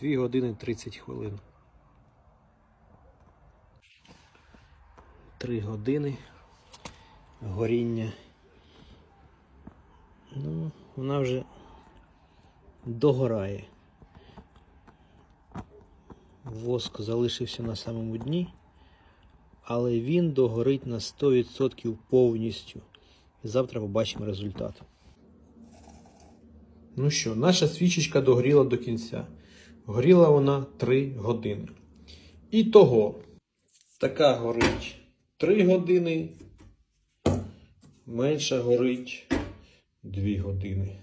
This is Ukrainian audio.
2 години 30 хвилин. 3 години горіння. Ну, вона вже догорає. Воск залишився на самому дні, але він догорить на 100% повністю. Завтра побачимо результат. Ну що, наша свічечка догоріла до кінця. Горіла вона 3 години. І того, така горить 3 години, менша горить 2 години.